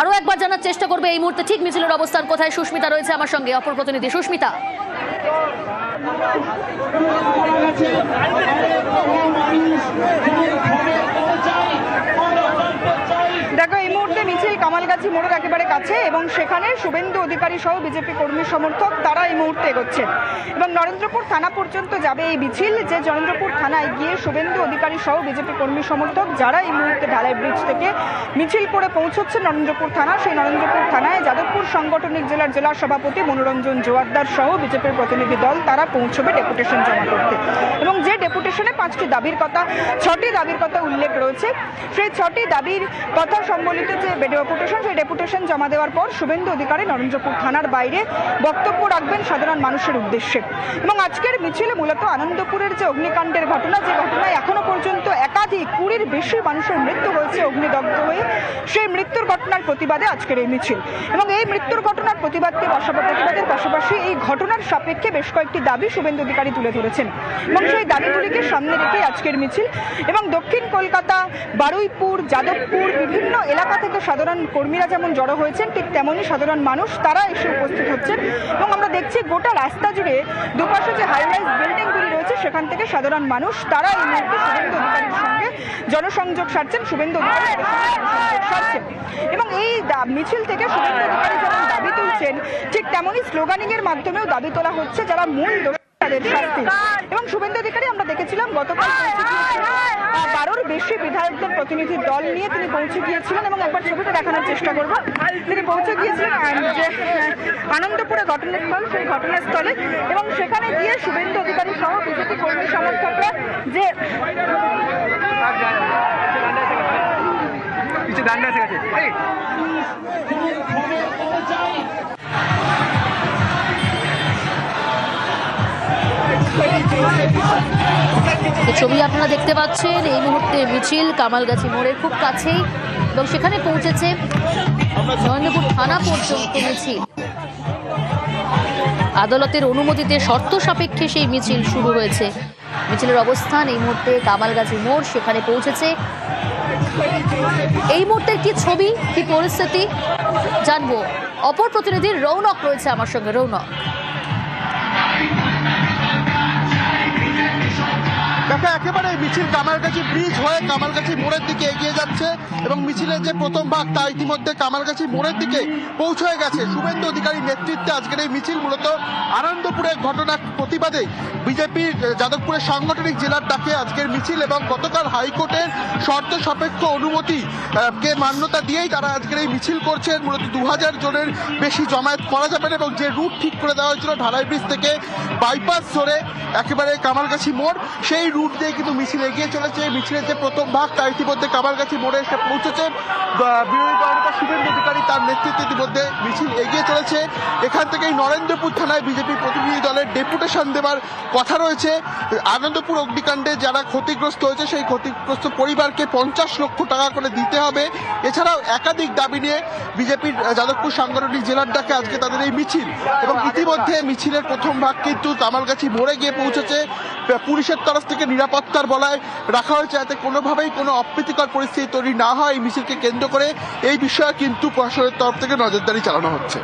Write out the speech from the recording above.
আরও একবার জানার চেষ্টা করবে এই মুহূর্তে ঠিক মিছিলের অবস্থান কোথায়? সুস্মিতা রয়েছে আমার সঙ্গে, অপর প্রতিনিধি সুস্মিতা এই মুহূর্তে মিছিল কামালগাছি মোড়ের একেবারে কাছে এবং সেখানে শুভেন্দু অধিকারী সহ বিজেপি কর্মী সমর্থক তারা এই মুহূর্তে এগোচ্ছে। এবং নরেন্দ্রপুর থানা পর্যন্ত যাবে এই মিছিল যে নরেন্দ্রপুর থানায় গিয়ে শুভেন্দু অধিকারী সহ বিজেপি কর্মী সমর্থক যারা এই মুহূর্তে ঢালাই ব্রিজ থেকে মিছিল করে পৌঁছচ্ছে নরেন্দ্রপুর থানা, সেই নরেন্দ্রপুর থানায় যাদবপুর সাংগঠনিক জেলার জেলা সভাপতি মনোরঞ্জন জোয়ারদার সহ বিজেপির প্রতিনিধি দল তারা পৌঁছবে ডেপুটেশন জমা করতে। এবং যে ডেপুটেশনে পাঁচটি দাবির কথা, ছটি দাবির কথা উল্লেখ রয়েছে। সেই ছটি দাবির কথা সম্বলিত যে ডেপুটেশন সেই ডেপুটেশন জমা দেওয়ার পর শুভেন্দু অধিকারী নরেন্দ্রপুর থানার বাইরে বক্তব্য রাখবেন সাধারণ মানুষের উদ্দেশ্যে। এবং আজকের মিছিলে মূলত আনন্দপুরের যে অগ্নিকাণ্ডের ঘটনা, যে ঘটনায় এখনও পর্যন্ত একাধিক কুড়ির বেশি মানুষের মৃত্যু হয়েছে অগ্নিদগ্ধ হয়ে, সেই মৃত্যুর ঘটনার প্রতিবাদে আজকের এই মিছিল। এবং এই মৃত্যুর ঘটনার প্রতিবাদকে প্রতিবাদের পাশাপাশি এই ঘটনার সাপেক্ষে বেশ কয়েকটি দাবি শুভেন্দু অধিকারী তুলে ধরেছেন। এবং সেই দাবিগুলিকে সামনে রেখে আজকের মিছিল। এবং দক্ষিণ কলকাতা, বারুইপুর, যাদবপুর, বিভিন্ন এলাকা থেকে সাধারণ কর্মীরা যেমন জড়ো হয়েছেন, ঠিক তেমনই সাধারণ মানুষ তারা এসে উপস্থিত হচ্ছেন। এবং আমরা দেখছি গোটা রাস্তা জুড়ে দুপাশে যে হাইরাইজ বিল্ডিংগুলি রয়েছে, সেখান থেকে সাধারণ মানুষ তারা এই মুহূর্তে শুভেন্দু অধিকারীর সঙ্গে জনসংযোগ সারছেন, শুভেন্দু অধিকারী এবং এই মিছিল থেকে শুভেন্দু অধিকারী যেমন দাবি তুলছেন, ঠিক তেমনই স্লোগানিং এর মাধ্যমেও দাবি তোলা হচ্ছে, যারা মূল শাস্তি এবং শুভেন্দু অধিকারী আমরা দেখেছিলাম গতকাল বারোর বেশি বিধায়কদের প্রতিনিধি দল নিয়ে তিনি পৌঁছে গিয়েছিলেন এবং একবার ছবিটা দেখানোর চেষ্টা করব। তিনি পৌঁছে গিয়েছিলেন যে আনন্দপুরে ঘটনাস্থল সেই ঘটনাস্থলে। এবং সেখানে গিয়ে শুভেন্দু অধিকারী সহ বিজেপি কর্মী সমর্থকরা যে কিছু গান আছে। গেছে ছবি আপনারা দেখতে পাচ্ছেন, এই মুহূর্তে মিছিল কামালগাছি মোড়ের খুব কাছেই এবং সেখানে পৌঁছেছে নরেন্দ্রপুর থানা পর্যন্ত মিছিল। আদালতের অনুমতিতে শর্ত সাপেক্ষে সেই মিছিল শুরু হয়েছে। মিছিলের অবস্থান এই মুহূর্তে কামালগাছি মোড়, সেখানে পৌঁছেছে। এই মুহূর্তের কি ছবি, কি পরিস্থিতি? জানব। অপর প্রতিনিধির রৌনক রয়েছে আমার সঙ্গে, রৌনক। দেখো একেবারে মিছিল কামারগাছি ব্রিজ হয়ে কামারগাছি মোড়ের দিকে এগিয়ে যাচ্ছে এবং মিছিলের যে প্রথম ভাগ তা ইতিমধ্যে কামারগাছি মোড়ের দিকে পৌঁছে গেছে। শুভেন্দু অধিকারী নেতৃত্বে আজকের এই মিছিল মূলত আনন্দপুরের ঘটনার প্রতিবাদে বিজেপির যাদবপুরের সাংগঠনিক জেলার ডাকে আজকের মিছিল এবং গতকাল হাইকোর্টের শর্ত সাপেক্ষ অনুমতি কে মান্যতা দিয়েই তারা আজকের এই মিছিল করছেন। মূলত দু হাজার জনের বেশি জমায়েত করা যাবে না এবং যে রুট ঠিক করে দেওয়া হয়েছিল ঢালাই ব্রিজ থেকে বাইপাস ধরে একেবারে কামারগাছি মোড়, সেই রুট দিয়ে কিন্তু মিছিল এগিয়ে চলেছে। মিছিলের যে প্রথম ভাগ তা ইতিমধ্যে কামারগাছি মোড়ে এসে পৌঁছেছে। শুভেন্দু অধিকারী তার নেতৃত্বে ইতিমধ্যে মিছিল এগিয়ে চলেছে। এখান থেকেই নরেন্দ্রপুর থানায় বিজেপি প্রতিনিধি দলের ডেপুটেশন দেওয়ার কথা রয়েছে। আনন্দপুর অগ্নিকাণ্ডে যারা ক্ষতিগ্রস্ত হয়েছে, সেই ক্ষতিগ্রস্ত পরিবারকে পঞ্চাশ লক্ষ টাকা করে দিতে হবে। এছাড়াও একাধিক দাবি নিয়ে বিজেপির যাদবপুর সাংগঠনিক জেলার ডাকে আজকে তাদের এই মিছিল। এবং ইতিমধ্যে মিছিলের প্রথম ভাগ কিন্তু কামালগাছি মোড়ে গিয়ে পৌঁছেছে। পুলিশের তরফ থেকে নিরাপত্তার বলায় রাখা হয়েছে, যাতে কোনোভাবেই কোনো অপ্রীতিকর পরিস্থিতি তৈরি না হয়। এই মিছিলকে কেন্দ্র করে এই বিষয়ে কিন্তু প্রশাসনের তরফ থেকে নজরদারি চালানো হচ্ছে।